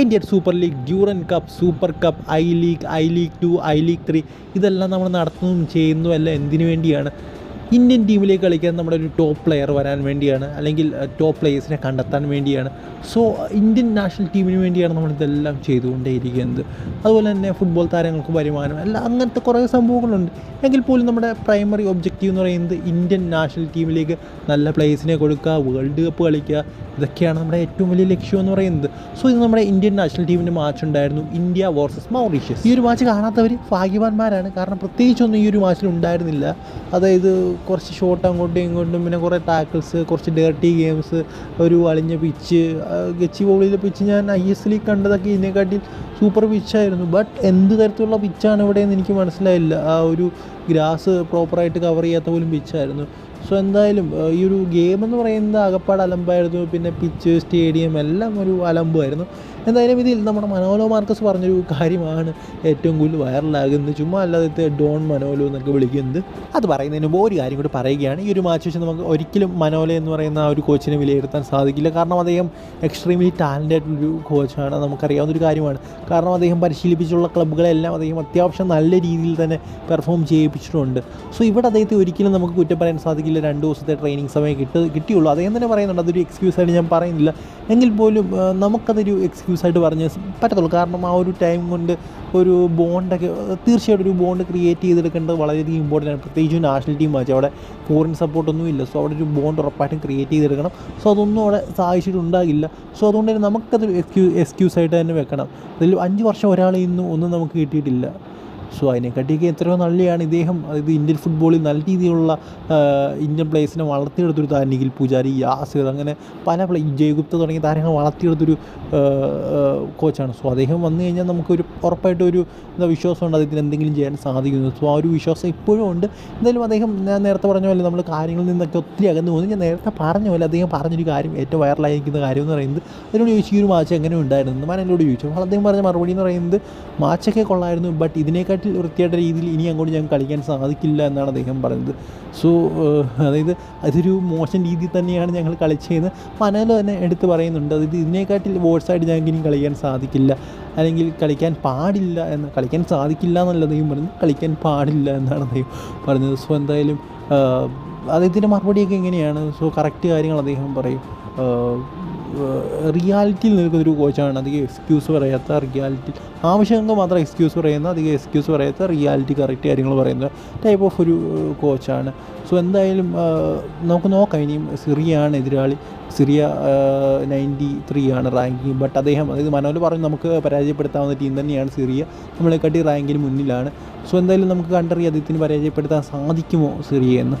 Indian super league Durand cup super cup I league I league two I league three ഇതെല്ലാം നമ്മൾ നടത്തുന്നതും ചെയ്യുന്നതും എല്ലാം എന്തിനു വേണ്ടിയാണ്? ഇന്ത്യൻ ടീമിലേക്ക് കളിക്കാൻ നമ്മുടെ ഒരു ടോപ്പ് പ്ലെയർ വരാൻ വേണ്ടിയാണ് അല്ലെങ്കിൽ ടോപ്പ് പ്ലെയേഴ്സിനെ കണ്ടെത്താൻ വേണ്ടിയാണ്. സോ ഇന്ത്യൻ നാഷണൽ ടീമിന് വേണ്ടിയാണ് നമ്മൾ ഇതെല്ലാം ചെയ്തുകൊണ്ടേയിരിക്കുന്നത്. അതുപോലെ തന്നെ ഫുട്ബോൾ താരങ്ങൾക്ക് വരുമാനം അല്ല അങ്ങനത്തെ കുറേ സംഭവങ്ങളുണ്ട്. എങ്കിൽ പോലും നമ്മുടെ പ്രൈമറി ഒബ്ജക്റ്റീവ് എന്ന് പറയുന്നത് ഇന്ത്യൻ നാഷണൽ ടീമിലേക്ക് നല്ല പ്ലേയേഴ്സിനെ കൊടുക്കുക വേൾഡ് കപ്പ് കളിക്കുക. ഇതൊക്കെയാണ് നമ്മുടെ ഏറ്റവും വലിയ ലക്ഷ്യം എന്ന് പറയുന്നത്. സോ ഇത് നമ്മുടെ ഇന്ത്യൻ നാഷണൽ ടീമിന്റെ മാച്ച് ഉണ്ടായിരുന്നു ഇന്ത്യ വേഴ്സസ് മൗറീഷ്യസ്. ഈ ഒരു മാച്ച് കാണാത്തവർ ഭാഗ്യവാന്മാരാണ്. കാരണം പ്രത്യേകിച്ചൊന്നും ഈ ഒരു മാച്ചിൽ ഉണ്ടായിരുന്നില്ല. അതായത് കുറച്ച് ഷോട്ട് അങ്ങോട്ടും ഇങ്ങോട്ടും പിന്നെ കുറേ ടാക്കിൾസ് കുറച്ച് ഡേർട്ടി ഗെയിംസ് ഒരു അളിഞ്ഞ പിച്ച് ഗച്ചി ബോളിലെ പിച്ച് ഞാൻ ഐ എസ് എല്ലിൽ കണ്ടതൊക്കെ ഇതിനെക്കാട്ടിൽ സൂപ്പർ പിച്ചായിരുന്നു ബട്ട് എന്ത് തരത്തിലുള്ള പിച്ചാണ് ഇവിടെ എന്ന് എനിക്ക് മനസ്സിലായില്ല. ആ ഒരു ഗ്രാസ് പ്രോപ്പറായിട്ട് കവർ ചെയ്യാത്ത പോലും പിച്ചായിരുന്നു സോ എന്തായാലും ഈ ഒരു ഗെയിം എന്ന് പറയുന്നത് അകപ്പാട് അലമ്പായിരുന്നു. പിന്നെ പിച്ച് സ്റ്റേഡിയം എല്ലാം ഒരു അലമ്പായിരുന്നു എന്തായാലും ഇതിൽ നമ്മുടെ മനോലോ മാർക്കസ് പറഞ്ഞൊരു കാര്യമാണ്. ഏറ്റവും കൂടുതൽ വൈറലാകുന്നത്. ചുമ്മാ അല്ലാതെ ഡോൺ മനോലോ എന്നൊക്കെ വിളിക്കുന്നത്. അത് പറയുന്നതിന് മുമ്പ് ഒരു കാര്യം കൂടി പറയുകയാണ്. ഈ ഒരു മാച്ച് വെച്ച് നമുക്ക് ഒരിക്കലും മനോല എന്ന് പറയുന്ന ആ ഒരു കോച്ചിനെ വിലയിരുത്താൻ സാധിക്കില്ല. കാരണം അദ്ദേഹം എക്സ്ട്രീംലി ടാലന്റായിട്ടുള്ളൊരു കോച്ചാണ്. നമുക്കറിയാവുന്ന ഒരു കാര്യമാണ്. കാരണം അദ്ദേഹം പരിശീലിപ്പിച്ചുള്ള ക്ലബ്ബുകളെല്ലാം അദ്ദേഹം അത്യാവശ്യം നല്ല രീതിയിൽ തന്നെ പെർഫോം ചെയ്യിപ്പിച്ചിട്ടുണ്ട്. സോ ഇവിടെ അദ്ദേഹത്തെ ഒരിക്കലും നമുക്ക് കുറ്റം പറയാൻ സാധിക്കില്ല. രണ്ട് ദിവസത്തെ ട്രെയിനിങ് സമയം കിട്ടി കിട്ടിയുള്ളൂ. അദ്ദേഹം തന്നെ പറയുന്നുണ്ട് അതൊരു എക്സ്ക്യൂസ് ആയിട്ട് ഞാൻ പറയുന്നില്ല. എങ്കിൽ പോലും നമുക്കതൊരു എക്സ്ക്യൂസ് ആയിട്ട് പറഞ്ഞ് പറ്റത്തുള്ളൂ. കാരണം ആ ഒരു ടൈം കൊണ്ട് ഒരു ബോണ്ടൊക്കെ തീർച്ചയായിട്ടും ഒരു ബോണ്ട് ക്രിയേറ്റ് ചെയ്തെടുക്കേണ്ടത് വളരെയധികം ഇമ്പോർട്ടന്റ് ആണ്. പ്രത്യേകിച്ച് നാഷണൽ ടീം മാച്ച് അവിടെ ഫോറിൻ സപ്പോർട്ടൊന്നും ഇല്ല. സോ അവിടെ ഒരു ബോണ്ട് ഉറപ്പായിട്ടും ക്രിയേറ്റ് ചെയ്തെടുക്കണം. സോ അതൊന്നും അവിടെ സാധിച്ചിട്ടുണ്ടാകില്ല സോ അതുകൊണ്ട് തന്നെ നമുക്കത് എക്സ്ക്യൂ എക്സ്ക്യൂസ് ആയിട്ട് തന്നെ വെക്കണം. അതിൽ അഞ്ച് വർഷം ഒരാളെ ഇന്നും ഒന്നും നമുക്ക് കിട്ടിയിട്ടില്ല. സോ അതിനെക്കാട്ടിയൊക്കെ എത്രയോ നല്ലതാണ് ഇദ്ദേഹം. അതായത് ഇന്ത്യൻ ഫുട്ബോളിൽ നല്ല രീതിയിലുള്ള ഇന്ത്യൻ പ്ലേയേഴ്സിനെ വളർത്തിയെടുത്തൊരു താരം നിഖിൽ പൂജാരി യാസിർ അങ്ങനെ പല പ്ലേ ജയഗുപ്ത തുടങ്ങിയ താരങ്ങൾ വളർത്തിയെടുത്തൊരു കോച്ചാണ്. സോ അദ്ദേഹം വന്നു കഴിഞ്ഞാൽ നമുക്കൊരു ഉറപ്പായിട്ടും ഒരു എന്താ വിശ്വാസമുണ്ട് അദ്ദേഹത്തിന് എന്തെങ്കിലും ചെയ്യാൻ സാധിക്കുന്നു സോ ആ ഒരു വിശ്വാസം ഇപ്പോഴും ഉണ്ട്. എന്തായാലും അദ്ദേഹം ഞാൻ നേരത്തെ പറഞ്ഞ പോലെ നമ്മൾ കാര്യങ്ങളിൽ നിന്നൊക്കെ ഒത്തിരി അകന്നു പോകുന്നു. ഞാൻ നേരത്തെ പറഞ്ഞ പോലെ അദ്ദേഹം പറഞ്ഞൊരു കാര്യം ഏറ്റവും വൈറലായിരിക്കുന്ന കാര്യം എന്ന് പറയുന്നത് അതിനോട് ചോദിച്ചു ഈ ഒരു മാച്ച് എങ്ങനെ ഉണ്ടായിരുന്നു ഞാൻ എന്നോട് ചോദിച്ചു. അപ്പോൾ അദ്ദേഹം പറഞ്ഞ മറുപടി എന്ന് പറയുന്നത് മാച്ചൊക്കെ കൊള്ളായിരുന്നു ബട്ട് ഇതിനെക്കാട്ടിൽ വൃത്തിയായിട്ട രീതിയിൽ ഇനി അങ്ങോട്ട് ഞങ്ങൾക്ക് കളിക്കാൻ സാധിക്കില്ല എന്നാണ് അദ്ദേഹം പറയുന്നത്. സോ അതായത് അതൊരു മോശം രീതിയിൽ തന്നെയാണ് ഞങ്ങൾ കളിച്ചതെന്ന് പനല തന്നെ എടുത്ത് പറയുന്നുണ്ട്. അതായത് ഇതിനെക്കാട്ടിൽ വോഴ്സായിട്ട് ഞങ്ങൾക്ക് ഇനി കളിക്കാൻ സാധിക്കില്ല. അല്ലെങ്കിൽ കളിക്കാൻ പാടില്ല എന്ന് കളിക്കാൻ സാധിക്കില്ല എന്നല്ല അദ്ദേഹം പറയുന്നത്. കളിക്കാൻ പാടില്ല എന്നാണ് അദ്ദേഹം പറഞ്ഞത് സോ എന്തായാലും അദ്ദേഹത്തിന്റെ മറുപടിയൊക്കെ എങ്ങനെയാണ്? സോ കറക്റ്റ് കാര്യങ്ങൾ അദ്ദേഹം പറയും. റിയാലിറ്റിയിൽ നിൽക്കുന്നൊരു കോച്ചാണ് അധികം എക്സ്ക്യൂസ് പറയാത്ത റിയാലിറ്റി ആവശ്യങ്ങൾക്ക് മാത്രം എക്സ്ക്യൂസ് പറയുന്ന അധികം എക്സ്ക്യൂസ് പറയാത്ത റിയാലിറ്റി കറക്റ്റ് കാര്യങ്ങൾ പറയുന്ന ടൈപ്പ് ഓഫ് ഒരു കോച്ചാണ് സോ എന്തായാലും നമുക്ക് നോക്കാം. ഇനിയും സിറിയാണ് എതിരാളി. സിറിയ നയന്റി ത്രീ ആണ് റാങ്കിങ് ബട്ട് അദ്ദേഹം അതായത് മനോൽ പറഞ്ഞു നമുക്ക് പരാജയപ്പെടുത്താവുന്ന ടീം തന്നെയാണ് സിറിയ. നമ്മളെക്കാട്ടി റാങ്കിന് മുന്നിലാണ്. സോ എന്തായാലും നമുക്ക് കണ്ടറിയാം അദ്ദേഹത്തിന് പരാജയപ്പെടുത്താൻ സാധിക്കുമോ സിറിയ എന്ന്